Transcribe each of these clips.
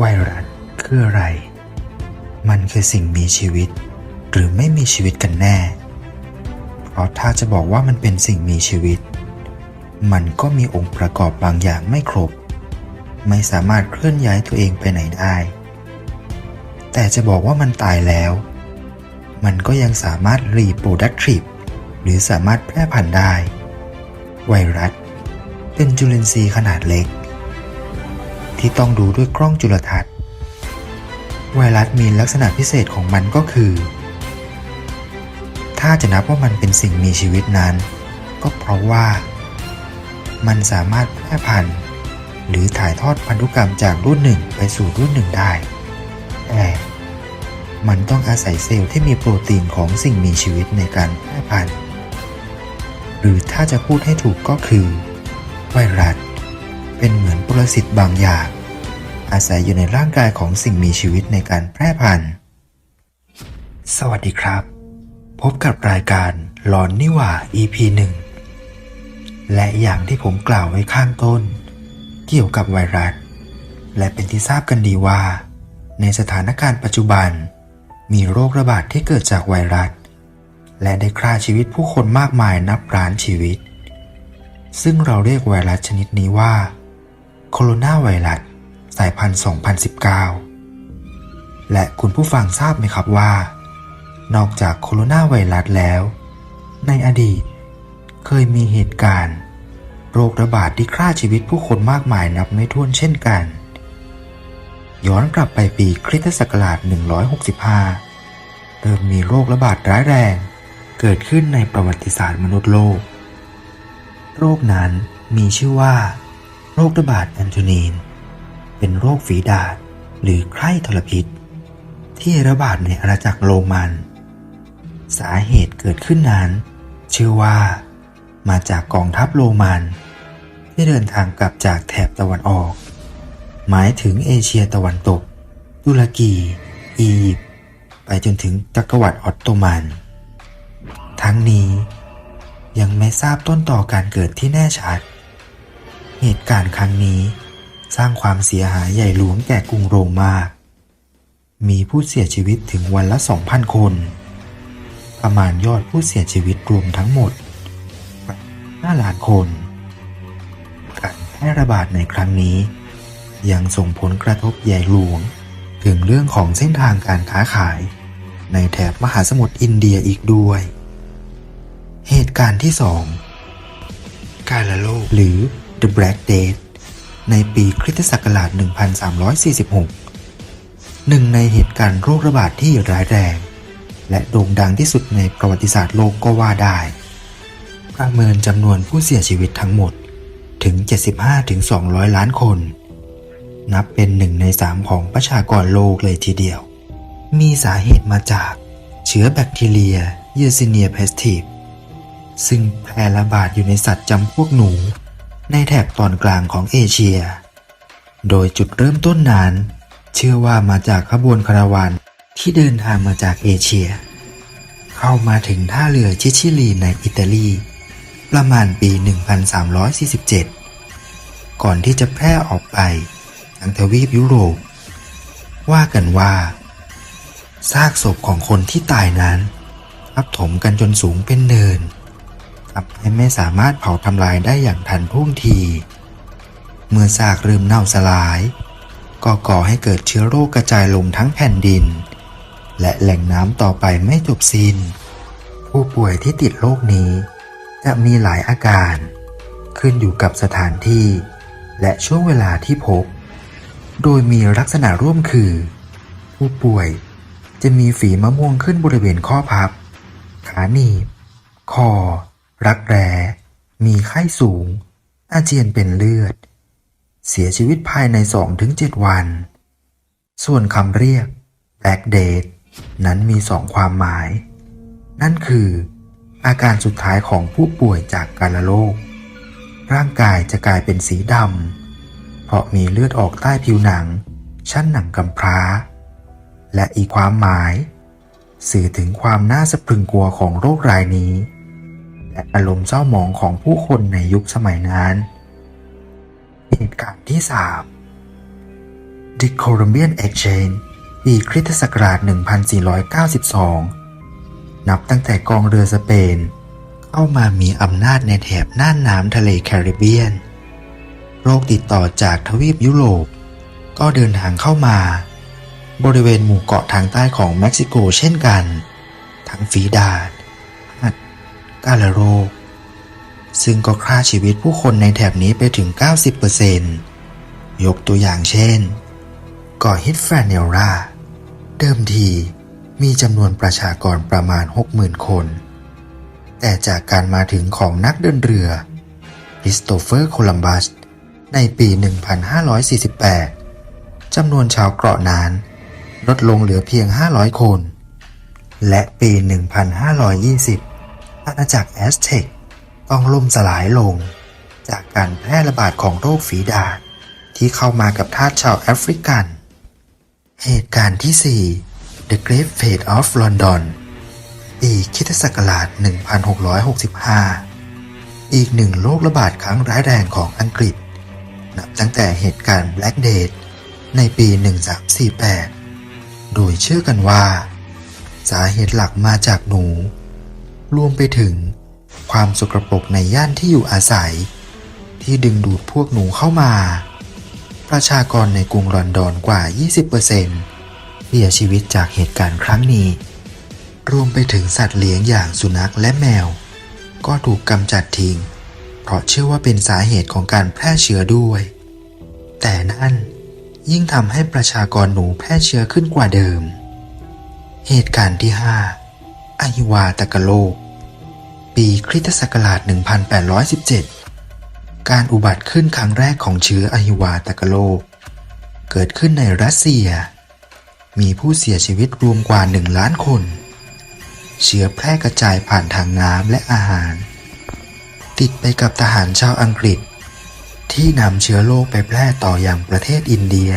ไวรัสคืออะไร มันคือสิ่งมีชีวิต หรือไม่มีชีวิตกันแน่ เพราะถ้าจะบอกว่ามันเป็นสิ่งมีชีวิต มันก็มีองค์ประกอบบางอย่างไม่ครบ ไม่สามารถเคลื่อนย้ายตัวเองไปไหนได้ แต่จะบอกว่ามันตายแล้ว มันก็ยังสามารถรีโปรดักทีฟหรือสามารถแพร่พันธุ์ได้ ไวรัสเป็นจุลินทรีย์ขนาดเล็ก ที่ต้องดูด้วยกล้องจุลทรรศน์ ไวรัสมีลักษณะพิเศษของมันก็คือ ถ้าจะนับว่ามันเป็นสิ่งมีชีวิตนั้น ก็เพราะว่า มันสามารถแพร่พันธุ์ หรือถ่ายทอดพันธุกรรมจากรุ่นหนึ่งไปสู่รุ่นหนึ่งได้ แต่มันต้องอาศัยเซลล์ที่มีโปรตีนของสิ่งมีชีวิตในการแพร่พันธุ์ หรือถ้าจะพูดให้ถูกก็คือ ไวรัส เป็นเหมือนปรสิตบางอย่าง อาศัยอยู่ในร่างกายของสิ่งมีชีวิตในการแพร่พันธุ์ สวัสดีครับ พบกับรายการหลอนนิว่า EP 1 และอย่างที่ผมกล่าวไว้ข้างต้น เกี่ยวกับไวรัส และเป็นที่ทราบกันดีว่า ในสถานการณ์ปัจจุบัน มีโรคระบาดที่เกิดจากไวรัส และได้ฆ่าชีวิตผู้คนมากมายนับล้านชีวิตซึ่งเราเรียกไวรัสชนิดนี้ว่า โคโรนาไวรัสสายพันธุ์ 2019 และคุณผู้ฟังทราบไหมครับว่า นอกจากโคโรนาไวรัสแล้ว ในอดีต เคยมีเหตุการณ์ โรคระบาดที่ฆ่าชีวิตผู้คนมากมายนับไม่ถ้วนเช่นกัน ย้อนกลับไปปีคริสตศักราช 165 เริ่มมีโรคระบาดร้ายแรง เกิดขึ้นในประวัติศาสตร์มนุษย์โลก โรคนั้นมีชื่อว่า โรคระบาดแอนโทนีน เป็นโรคฝีดาษหรือไข้ทรพิษ ที่ระบาดในอาณาจักรโรมัน สาเหตุเกิดขึ้นนั้นชื่อว่ามาจากกองทัพโรมัน ที่เดินทางกลับจากแถบตะวันออก หมายถึงเอเชียตะวันตก ตุรกี อียิปต์ไปจนถึงจักรวรรดิออตโตมัน ทั้งนี้ยังไม่ทราบต้นต่อการเกิดที่แน่ชัด เหตุการณ์ครั้งนี้ สร้างความเสียหายใหญ่หลวงแก่กรุงโรมมากมีผู้เสียชีวิตถึงวันละ 2,000 คน ประมาณยอดผู้เสียชีวิตรวมทั้งหมด5ล้านคน การแพร่ระบาดในครั้งนี้ ยังส่งผลกระทบใหญ่หลวงถึงเรื่องของเส้นทางการค้าขาย ในแถบมหาสมุทรอินเดียอีกด้วย เหตุการณ์ที่2การละโลกหรือ The Black Death ในปีคริสตศักราช 1346 หนึ่งในเหตุการณ์โรคระบาดที่ร้ายแรง และโด่งดังที่สุดในประวัติศาสตร์โลกก็ว่าได้ ประเมินจำนวนผู้เสียชีวิตทั้งหมดถึง 75-200 ล้านคน นับเป็นหนึ่งในสามของประชากรโลกเลยทีเดียว มีสาเหตุมาจากเชื้อแบคทีเรียเยอซิเนียเพสติฟซึ่งแพร่ระบาดอยู่ในสัตว์จำพวกหนู ในแถบตอนกลางของเอเชีย โดยจุดเริ่มต้นนั้น เชื่อว่ามาจากขบวนคาราวานที่เดินทางมาจากเอเชีย เข้ามาถึงท่าเรือชิชิลีในอิตาลี ประมาณปี 1347 ก่อนที่จะแพร่ออกไปยังทวีปยุโรป ว่ากันว่า ซากศพของคนที่ตายนั้นทับถมกันจนสูงเป็นเนิน ทำให้ไม่สามารถเผาทำลายได้อย่างทันท่วงที เมื่อซากเริ่มเน่าสลาย ก็ก่อให้เกิดเชื้อโรคกระจายลงทั้งแผ่นดิน และแหล่งน้ำต่อไปไม่จบสิน้น ผู้ป่วยที่ติดโรคนี้ จะมีหลายอาการ ขึ้นอยู่กับสถานที่ และช่วงเวลาที่พบ โดยมีลักษณะร่วมคือ ผู้ป่วยจะมีฝีมะม่วงขึ้นบริเวณข้อพับ ขาหนีบ คอ รักแร้มีไข้สูง อาเจียนเป็นเลือด เสียชีวิตภายใน2-7วัน ส่วนคำเรียก Black Death นั้นมีสองความหมาย นั่นคือ อาการสุดท้ายของผู้ป่วยจากกาลโรค ร่างกายจะกลายเป็นสีดำ เพราะมีเลือดออกใต้ผิวหนัง ชั้นหนังกำพร้า และอีกความหมาย สื่อถึงความน่าสะพรึงกลัวของโรครายนี้ อารมณ์เศร้าหมองของผู้คนในยุคสมัยนั้น เหตุการณ์ที่ 3 The Columbian Exchange ปีคริสตศักราช 1492 นับตั้งแต่กองเรือสเปน เข้ามามีอำนาจในแถบน่านน้ำทะเลแคริบเบียน โรคติดต่อจากทวีปยุโรป ก็เดินทางเข้ามา บริเวณหมู่เกาะทางใต้ของเม็กซิโกเช่นกัน ทั้งฟีดาดฮัด กาลาโรค ซึ่งก็ฆ่าชีวิตผู้คนในแถบนี้ไปถึง 90%ยกตัวอย่างเช่นกาะฮิตแฟนเนลราเดิมทีมีจำนวนประชากรประมาณ 60,000 คน แต่จากการมาถึงของนักเดินเรือคริสโตเฟอร์โคลัมบัสในปี 1548 จำนวนชาวเกาะนั้นลดลงเหลือเพียง 500 คน และปี 1520 อาณาจักรแอสเท็กต้องล่มสลายลง จากการแพร่ระบาดของโรคฝีดาษที่เข้ามากับทาสชาวแอฟริกัน เหตุการณ์ที่ 4 The Great Fate of London ปีคริสตศักราช 1665 อีกหนึ่งโรคระบาดครั้งร้ายแรงของอังกฤษ นับตั้งแต่เหตุการณ์ Black Death ในปี 1348 โดยเชื่อกันว่า สาเหตุหลักมาจากหนู รวมไปถึง ความสกรปรกในย่านที่อยู่อาศัย ที่ดึงดูดพวกหนูเข้ามา ประชากรในกรุงลอนดอนกว่า 20%เสียชีวิตจากเหตุการณ์ครั้งนี้ รวมไปถึงสัตว์เลี้ยงอย่างสุนัขและแมว ก็ถูกกำจัดทิ้ง เพราะเชื่อว่าเป็นสาเหตุของการแพร่เชื้อด้วย แต่นั่นยิ่งทำให้ประชากรหนูแพร่เชื้อขึ้นกว่าเดิม เหตุการณ์ที่ 5 อหิวาตกโลก ปีคริสตศักราช 1817 การอุบัติขึ้นครั้งแรกของเชื้ออหิวาตกโลก เกิดขึ้นในรัสเซีย มีผู้เสียชีวิตรวมกว่า 1 ล้านคน เชื้อแพร่กระจายผ่านทางน้ำและอาหาร ติดไปกับทหารชาวอังกฤษ ที่นำเชื้อโรคไปแพร่ต่ออย่างประเทศอินเดีย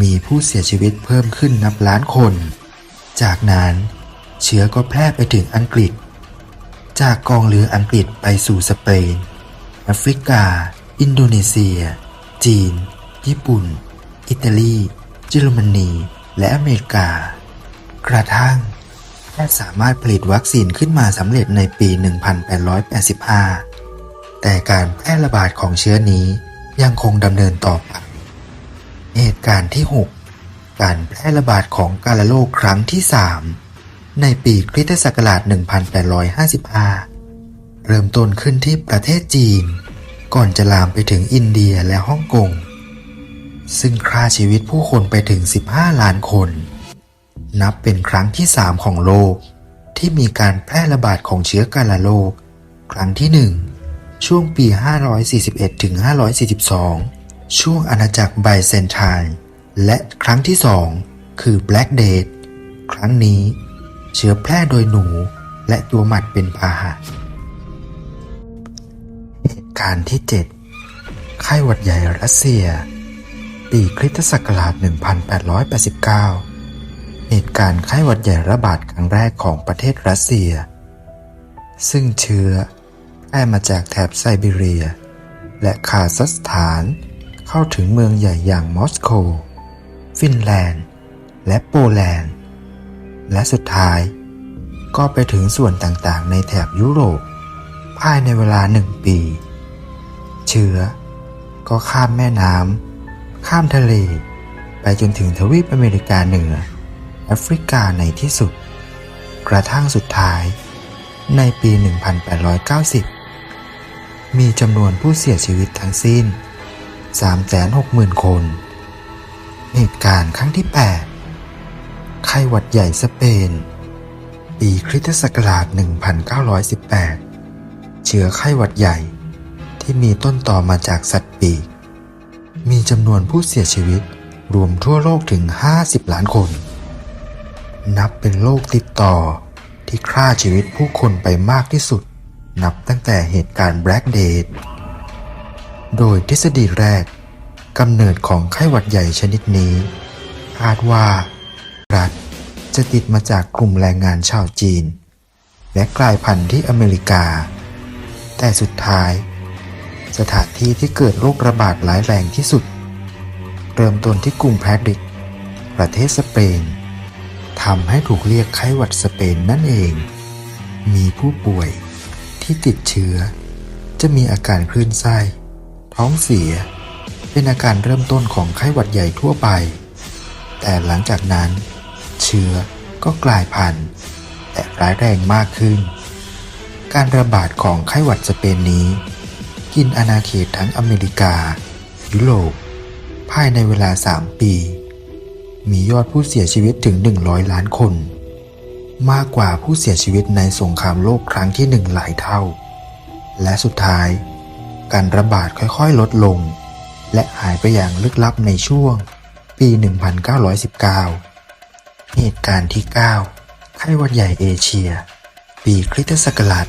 มีผู้เสียชีวิตเพิ่มขึ้นนับล้านคน จากนั้น เชื้อก็แพร่ไปถึงอังกฤษ จากกองเรืออังกฤษไปสู่สเปน แอฟริกา อินโดนีเซีย จีน ญี่ปุ่น อิตาลีเยอรมนี และอเมริกา กระทั่งแพทย์สามารถผลิตวัคซีนขึ้นมาสำเร็จในปี 1885 แต่การแพร่ระบาดของเชื้อนี้ยังคงดำเนินต่อไป เหตุการณ์ที่ 6 การแพร่ระบาดของกาฬโรคครั้งที่ 3 ในปีคริสตศักราช 1855 เริ่มต้นขึ้นที่ประเทศจีน ก่อนจะลามไปถึงอินเดียและฮ่องกง ซึ่งฆ่าชีวิตผู้คนไปถึง 15 ล้านคน นับเป็นครั้งที่ 3 ของโลก ที่มีการแพร่ระบาดของเชื้อกาฬโรคครั้งที่ 1 ช่วงปี 541ถึง542 ช่วงอาณาจักรไบเซนไทน์และครั้งที่ 2 คือ Black Death ครั้งนี้ เชื้อแพร่โดยหนูและตัวหมัดเป็นพาหะเหตุการณ์ที่ 7 ไข้หวัดใหญ่รัสเซีย ปีคริสตศักราช 1889 เหตุการณ์ไข้หวัดใหญ่ระบาดครั้งแรกของประเทศรัสเซีย ซึ่งเชื้อแพร่มาจากแถบไซบีเรีย และคาซัคสถานเข้าถึงเมืองใหญ่อย่างมอสโก ฟินแลนด์ และโปแลนด์ และสุดท้าย ก็ไปถึงส่วนต่างๆ ในแถบยุโรป ภายในเวลาหนึ่งปี เชื้อ ก็ข้ามแม่น้ำข้ามทะเล ไปจนถึงทวีปอเมริกาเหนือ แอฟริกาในที่สุด กระทั่งสุดท้าย ในปี 1890 มีจำนวนผู้เสียชีวิตทั้งสิ้น 360,000 คน เหตุการณ์ครั้งที่ 8 ไข้หวัดใหญ่สเปน ปีคริสตศักราช 1918 เชื้อไข้หวัดใหญ่ที่มีต้นต่อมาจากสัตว์ปีก มีจำนวนผู้เสียชีวิตรวมทั่วโลกถึง 50 ล้านคน นับเป็นโรคติดต่อที่ฆ่าชีวิตผู้คนไปมากที่สุด นับตั้งแต่เหตุการณ์ Black Death โดยทฤษฎีแรกกำเนิดของไข้หวัดใหญ่ชนิดนี้คาดว่า จะติดมาจากกลุ่มแรงงานชาวจีน และกลายพันธุ์ที่อเมริกา แต่สุดท้าย สถานที่ที่เกิดโรคระบาดร้ายแรงที่สุด เริ่มต้นที่กรุงแพรดิก ประเทศสเปนทำให้ถูกเรียกไข้หวัดสเปนนั่นเอง มีผู้ป่วยที่ติดเชื้อ จะมีอาการคลื่นไส้ ท้องเสีย เป็นอาการเริ่มต้นของไข้หวัดใหญ่ทั่วไป แต่หลังจากนั้น เชื้อก็กลายพันธุ์และร้ายแรงมากขึ้น การระบาดของไข้หวัดสเปนนี้ กินอาณาเขตทั้งอเมริกา ยุโรปภายในเวลา 3 ปี มียอดผู้เสียชีวิตถึง 100 ล้านคน มากกว่าผู้เสียชีวิตในสงครามโลกครั้งที่หนึ่งหลายเท่า และสุดท้าย การระบาดค่อยๆ ลดลง และหายไปอย่างลึกลับในช่วงปี 1919 เหตุการณ์ที่ 9 ไข้หวัดใหญ่เอเชีย ปีคริสตศักราช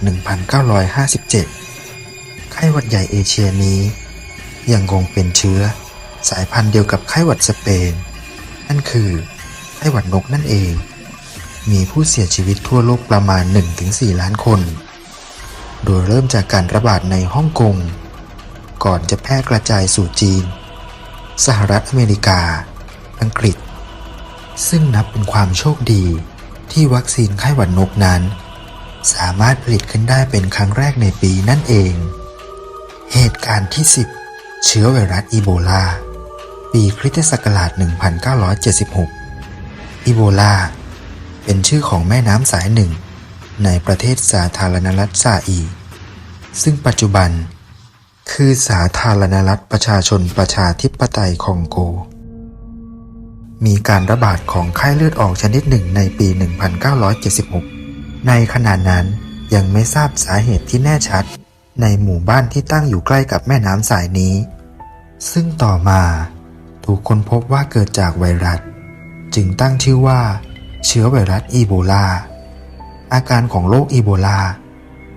1957 ไข้หวัดใหญ่เอเชียนี้ ยังคงเป็นเชื้อ สายพันธุ์เดียวกับไข้หวัดสเปน นั่นคือ ไข้หวัดนกนั่นเอง มีผู้เสียชีวิตทั่วโลกประมาณ 1-4 ล้านคน โดยเริ่มจากการระบาดในฮ่องกง ก่อนจะแพร่กระจายสู่จีน สหรัฐอเมริกา อังกฤษ ซึ่งนับเป็นความโชคดีที่วัคซีนไข้หวัดนกนั้น สามารถผลิตขึ้นได้เป็นครั้งแรกในปีนั่นเอง เหตุการณ์ที่ 10 เชื้อไวรัสอีโบลา ปีคริสตศักราช 1976 อีโบลา เป็นชื่อของแม่น้ำสายหนึ่ง ในประเทศสาธารณรัฐซาอี ซึ่งปัจจุบัน คือสาธารณรัฐประชาชนประชาธิปไตยคองโก มีการระบาดของไข้เลือดออกชนิดหนึ่งในปี 1976 ในขณะนั้นยังไม่ทราบสาเหตุที่แน่ชัด ในหมู่บ้านที่ตั้งอยู่ใกล้กับแม่น้ำสายนี้ ซึ่งต่อมาถูกค้นพบว่าเกิดจากไวรัส จึงตั้งชื่อว่า เชื้อไวรัสอีโบลา อาการของโรคอีโบลา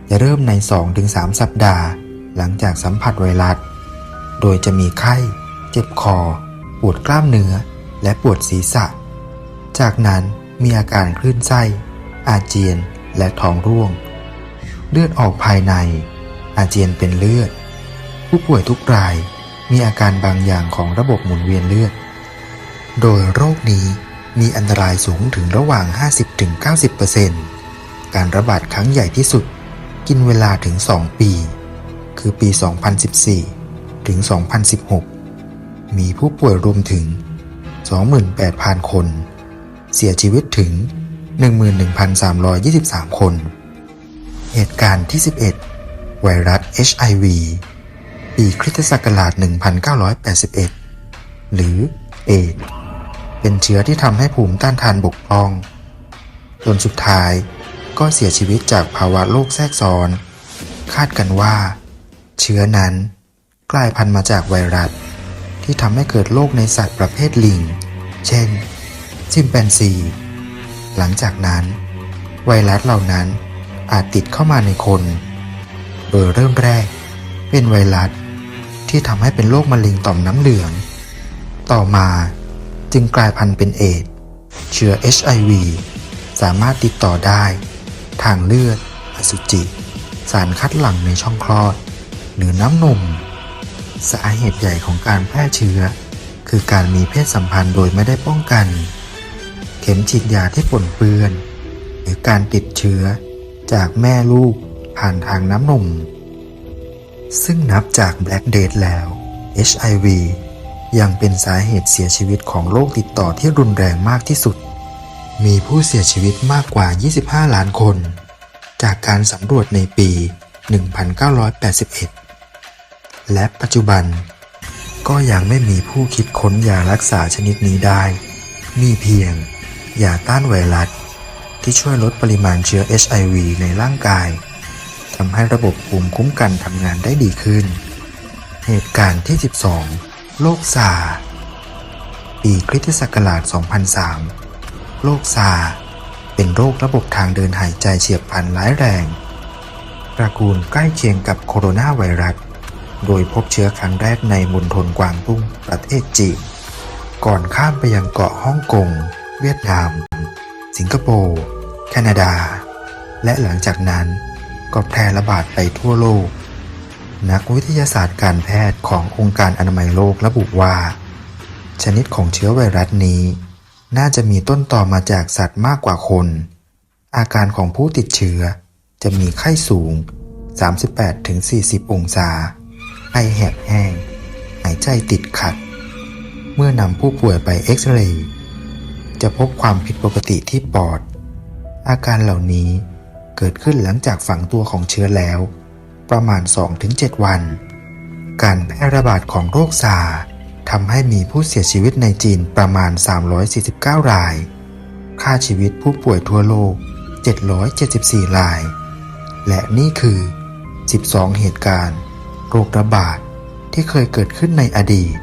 จะเริ่มใน 2-3 สัปดาห์ หลังจากสัมผัสไวรัส โดยจะมีไข้ เจ็บคอ ปวดกล้ามเนื้อ และปวดศีรษะ จากนั้นมีอาการคลื่นไส้ อาเจียนและท้องร่วง เลือดออกภายใน อาเจียนเป็นเลือด ผู้ป่วยทุกรายมีอาการบางอย่างของระบบหมุนเวียนเลือด โดยโรคนี้มีอันตรายสูงถึงระหว่าง 50-90%การระบาดครั้งใหญ่ที่สุด กินเวลาถึง 2 ปี คือปี 2014 ถึง 2016 มีผู้ป่วยรวมถึง 28,000 คน เสียชีวิตถึง 11,323 คน เหตุการณ์ที่ 11 ไวรัส HIV ปีคริสตศักราช 1981 หรือเอดเป็นเชื้อที่ทำให้ภูมิต้านทานบกพร่อง จนสุดท้ายก็เสียชีวิตจากภาวะโรคแทรกซ้อน คาดกันว่า เชื้อนั้นกลายพันธุ์มาจากไวรัส ที่ทำให้เกิดโรคในสัตว์ประเภทลิง เช่น ชิมแปนซี หลังจากนั้น ไวรัสเหล่านั้นอาจติดเข้ามาในคน โดยเริ่มแรก เป็นไวรัสที่ทำให้เป็นโรคมะเร็งต่อมน้ำเหลือง ต่อมาจึงกลายพันธุ์เป็นเอดเชื้อ HIV สามารถติดต่อได้ ทางเลือด อสุจิ สารคัดหลั่งในช่องคลอด หรือน้ำนม สาเหตุใหญ่ของการแพร่เชื้อ คือการมีเพศสัมพันธ์โดยไม่ได้ป้องกัน เข็มฉีดยาที่ปนเปื้อน หรือการติดเชื้อจากแม่ลูกผ่านทางน้ำนม ซึ่งนับจาก Black Death แล้ว HIV ยังเป็นสาเหตุเสียชีวิตของโรคติดต่อที่รุนแรงมากที่สุด มีผู้เสียชีวิตมากกว่า 25 ล้านคน จากการสำรวจในปี 1981 และปัจจุบัน ก็ยังไม่มีผู้คิดค้นยารักษาชนิดนี้ได้ มีเพียงยาต้านไวรัสที่ช่วยลดปริมาณเชื้อ HIV ในร่างกายทำให้ระบบภูมิคุ้มกันทำงานได้ดีขึ้น เหตุการณ์ที่ 12 โรคซาร์ปีคริสตศักราช 2003 โรคซาร์เป็นโรคระบบทางเดินหายใจเฉียบพลันร้ายแรง ตระกูลใกล้เคียงกับโคโรนาไวรัส โดยพบเชื้อครั้งแรกในมณฑลกวางตุ้งประเทศจีน ก่อนข้ามไปยังเกาะฮ่องกง เวียดนาม สิงคโปร์แคนาดา และหลังจากนั้นก็แพร่ระบาดไปทั่วโลก นักวิทยาศาสตร์การแพทย์ขององค์การอนามัยโลกระบุว่า ชนิดของเชื้อไวรัสนี้ น่าจะมีต้นต่อมาจากสัตว์มากกว่าคน อาการของผู้ติดเชื้อจะมีไข้สูง 38-40 องศา ไอแหบแห้ง หายใจติดขัด เมื่อนำผู้ป่วยไปเอ็กซเรย์จะพบความผิดปกติที่ปอด อาการเหล่านี้เกิดขึ้นหลังจากฝังตัวของเชื้อแล้ว ประมาณ 2-7 วัน การแพร่ระบาดของโรคซาทำให้มีผู้เสียชีวิตในจีนประมาณ 349 ราย ค่าชีวิตผู้ป่วยทั่วโลก 774 ราย และนี่คือ 12 เหตุการณ์ โรคระบาดที่เคยเกิดขึ้นในอดีต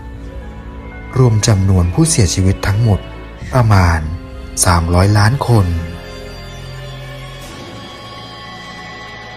รวมจำนวนผู้เสียชีวิตทั้งหมดประมาณ 300 ล้านคน